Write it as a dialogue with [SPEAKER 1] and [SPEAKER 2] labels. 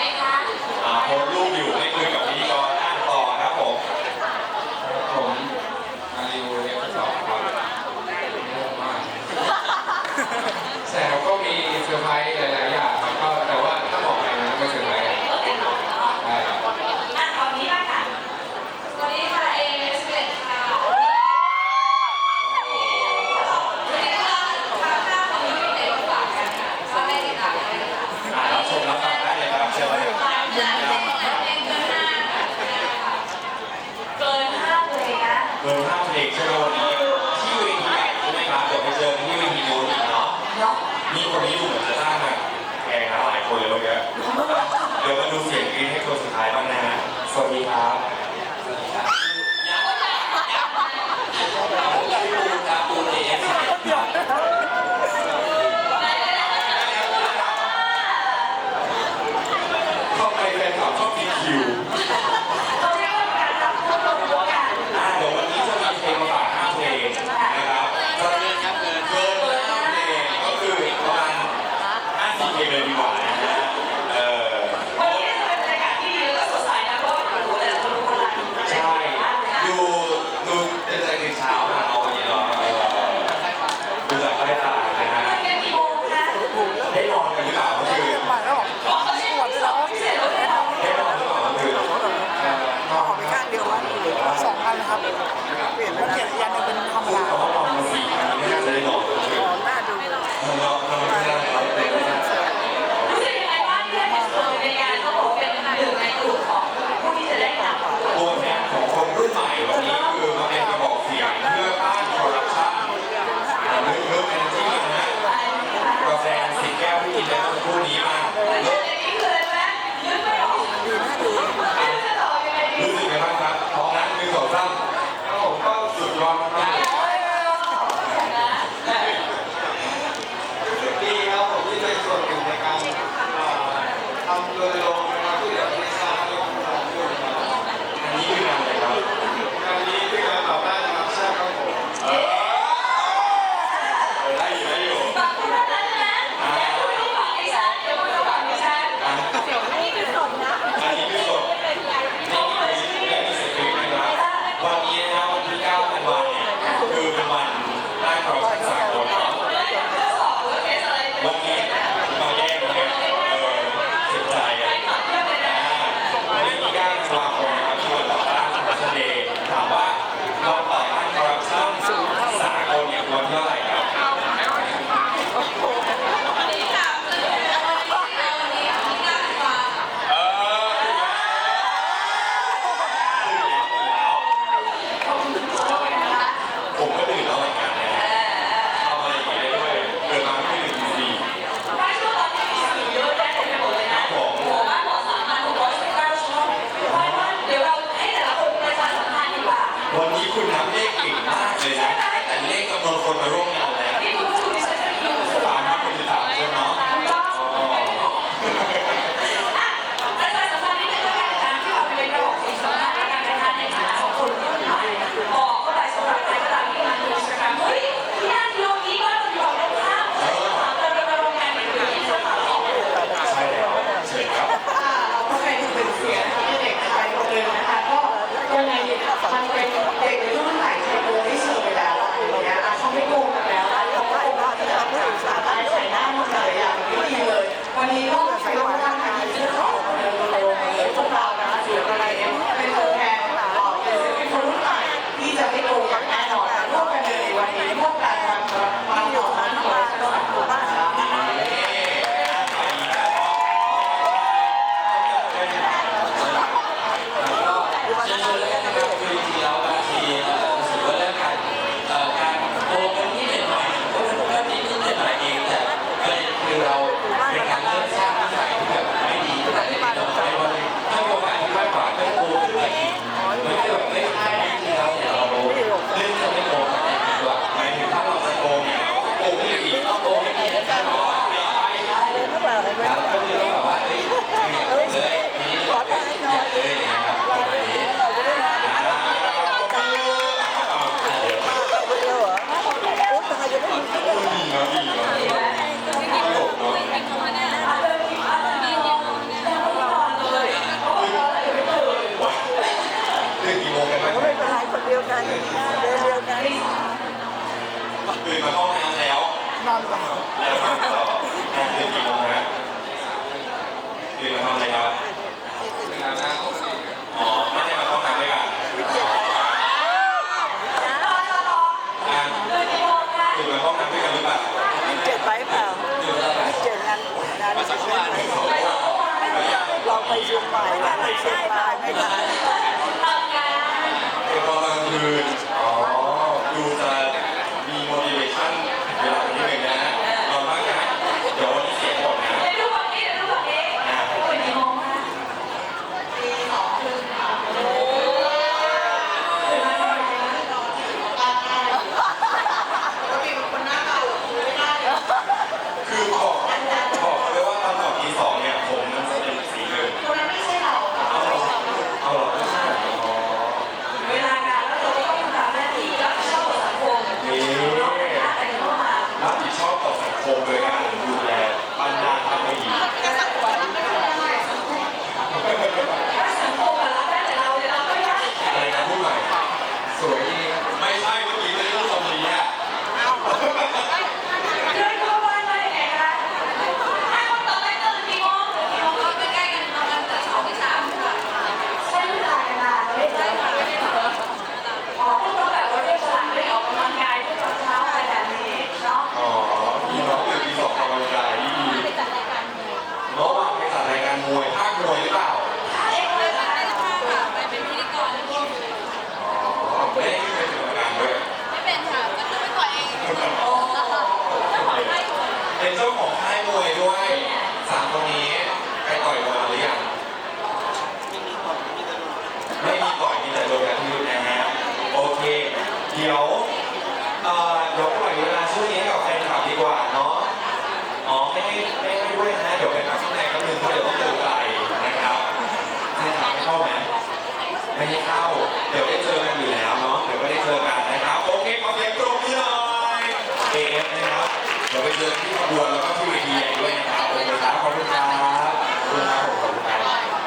[SPEAKER 1] ไหมคะ อ่า
[SPEAKER 2] ผมรู
[SPEAKER 1] ปอยู่ไม่คุยกับพี่
[SPEAKER 2] เกิน
[SPEAKER 3] ห้าเลยนะ
[SPEAKER 1] เกินห้าเพลงใช่ไดีที่เวทีนใช่ไมครับดี๋ยวไปเจอที่เวทีนอีกเนาะมีคนนี้ดูเหมือนจะสร้างแบบแกงนะหลายคนเยเมื่อะเดี๋ยวดูเสียงกรี๊ดให้คนสุดท้ายบ้างนะสวัสดีครับ Bye-bye. อ่
[SPEAKER 3] อดี๋ยวปล่
[SPEAKER 1] อยเวลาช่วงนี้กับแฟนคลั
[SPEAKER 3] บดีกว่า
[SPEAKER 1] เนาะ อ๋อไม่
[SPEAKER 3] ให้
[SPEAKER 1] ไม่
[SPEAKER 4] ให้ด้วยนะ
[SPEAKER 1] เดี๋
[SPEAKER 3] ยวไปพักข้างในก็นึ
[SPEAKER 1] งเพรเดี๋ยวต้องเดินไกนะครับ
[SPEAKER 2] แฟนคลับ
[SPEAKER 1] ไม่เข้าไห
[SPEAKER 3] มไม่
[SPEAKER 1] ให้เข้า เดี๋ยวได้
[SPEAKER 3] เจ
[SPEAKER 1] อกันอยู่
[SPEAKER 3] แล้วเนาะ เดี๋ยวก็ได้
[SPEAKER 1] เจอ
[SPEAKER 3] กันนะครับ โอเคขอ
[SPEAKER 1] เสี
[SPEAKER 5] ยงปรบมือ
[SPEAKER 1] หน่
[SPEAKER 4] อ
[SPEAKER 1] ย
[SPEAKER 2] เอ
[SPEAKER 1] ฟนะ
[SPEAKER 3] ค
[SPEAKER 1] รั
[SPEAKER 4] บ เดี๋ย
[SPEAKER 3] ว
[SPEAKER 4] ไปเจ
[SPEAKER 1] อ
[SPEAKER 3] ที่
[SPEAKER 1] ขบวน
[SPEAKER 3] แล้วก็ที่เว
[SPEAKER 1] ที
[SPEAKER 3] ใหญ่ด้วย
[SPEAKER 1] นะ
[SPEAKER 2] ครับ
[SPEAKER 1] โอ
[SPEAKER 3] เคครัคครับขอบ
[SPEAKER 1] คุ
[SPEAKER 3] ณค
[SPEAKER 1] รั
[SPEAKER 3] บขอ
[SPEAKER 1] บคุณครับ